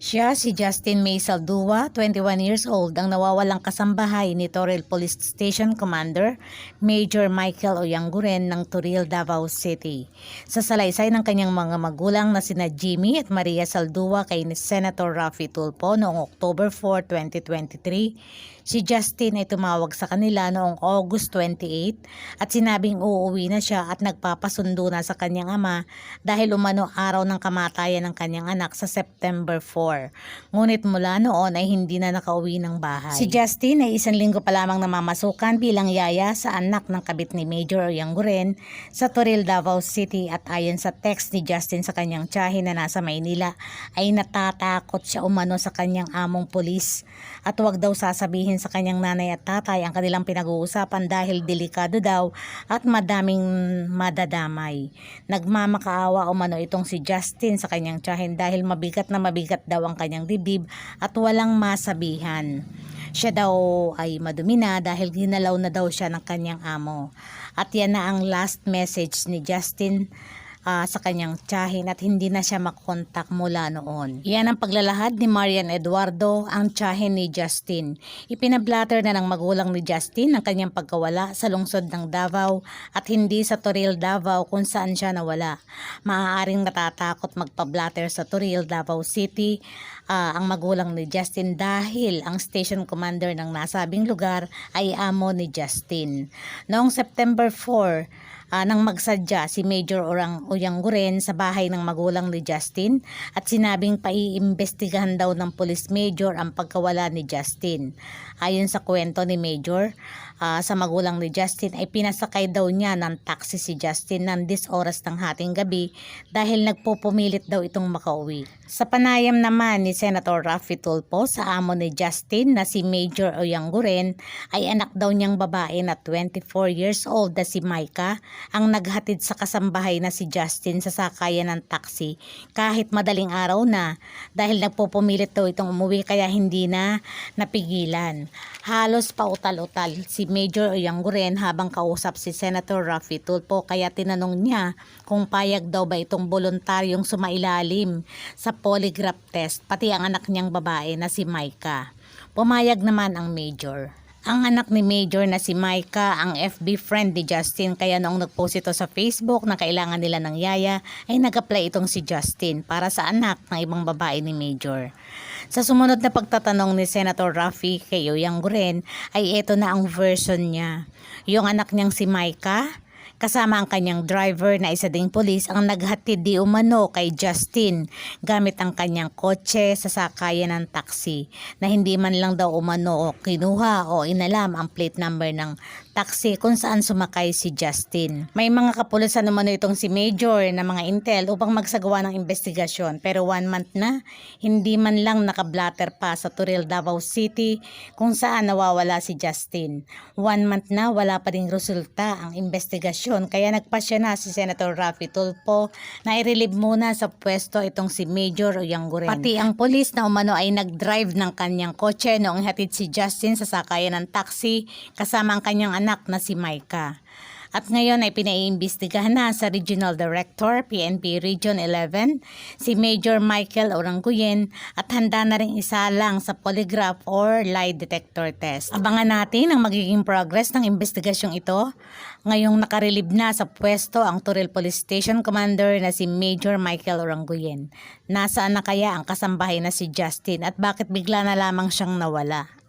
Siya si Justin May Saldua, 21 years old, ang nawawalang kasambahay ni Toril Police Station Commander Major Michael Oyanguren ng Toril, Davao City. Sa salaysay ng kanyang mga magulang na sina Jimmy at Maria Saldua kay ni Senator Raffy Tulfo noong October 4, 2023, Si Justin ay tumawag sa kanila noong August 28 at sinabing uuwi na siya at nagpapasundo na sa kanyang ama dahil umano araw ng kamatayan ng kanyang anak sa September 4. Ngunit mula noon ay hindi na nakauwi ng bahay. Si Justin ay isang linggo pa lamang namamasukan bilang yaya sa anak ng kabit ni Major Yanguren sa Toril, Davao City at ayon sa text ni Justin sa kanyang tiyahin na nasa Maynila ay natatakot siya umano sa kanyang among pulis at huwag daw sasabihin sa kanyang nanay at tatay ang kanilang pinag-uusapan dahil delikado daw at madaming madadamay. Nagmamakaawa umano itong si Justin sa kanyang tiyahin dahil mabigat na mabigat daw ang kanyang dibdib at walang masabihan. Siya daw ay madumi na dahil ginalaw na daw siya ng kanyang amo. At yan na ang last message ni Justin ah, sa kanyang tiyahin at hindi na siya makontak mula noon. Yan ang paglalahad ni Marian Eduardo, ang tiyahin ni Justin. Ipinablatter na ng magulang ni Justin ang kanyang pagkawala sa lungsod ng Davao at hindi sa Toril, Davao kung saan siya nawala. Maaaring natatakot magpablatter sa Toril, Davao City ah, ang magulang ni Justin dahil ang station commander ng nasabing lugar ay amo ni Justin. Noong September 4, Ah, nang magsadya si Major Orang Uyangguren sa bahay ng magulang ni Justin at sinabing paiimbestigahan daw ng Police Major ang pagkawala ni Justin. Ayon sa kwento ni Major, ah, sa magulang ni Justin ay pinasakay daw niya ng taxi si Justin ng 10 oras ng hating gabi dahil nagpupumilit daw itong makauwi. Sa panayam naman ni Senator Raffy Tulfo sa amo ni Justin na si Major Oyangguren ay anak daw niyang babae na 24 years old na si Micah ang naghatid sa kasambahay na si Justin sa sakayan ng taxi kahit madaling araw na dahil nagpupumilit daw itong umuwi kaya hindi na napigilan. Halos pautal-utal si Major Oyangguren habang kausap si Senator Raffy Tulfo kaya tinanong niya kung payag daw ba itong voluntaryong sumailalim sa polygraph test pati ang anak niyang babae na si Micah. Pumayag naman ang Major. Ang anak ni Major na si Micah ang FB friend ni Justin kaya noong nagpost ito sa Facebook na kailangan nila ng yaya ay nag-apply itong si Justin para sa anak ng ibang babae ni Major. Sa sumunod na pagtatanong ni Senator Raffy kay Oyangguren ay ito na ang version niya. Yung anak niyang si Micah kasama ang kanyang driver na isa ding polis ang naghatid di umano kay Justin gamit ang kanyang kotse sa sakayan ng taxi na hindi man lang daw umano o kinuha o inalam ang plate number ng taxi kung saan sumakay si Justin. May mga kapulisan umano itong si Major na mga intel upang magsagawa ng investigasyon pero one month na hindi man lang nakablatter pa sa Turil, Davao City kung saan nawawala si Justin. One month na wala pa ring resulta ang investigasyon kaya nagpasya na si Senator Raffy Tulfo na i-relieve muna sa pwesto itong si Major Oyangguren. Pati ang polis na umano ay nag-drive ng kanyang kotse noong hatid si Justin sa sakayan ng taxi kasama ang kanyang anak na si Micah. At ngayon ay pinaiimbestigahan na sa Regional Director, PNP Region 11, si Major Michael Oranguyen at handa na rin isa lang sa polygraph or lie detector test. Abangan natin ang magiging progress ng investigasyong ito. Ngayong nakarelieve na sa pwesto ang Turil Police Station Commander na si Major Michael Oranguyen. Nasaan na kaya ang kasambahay na si Justin at bakit bigla na lamang siyang nawala?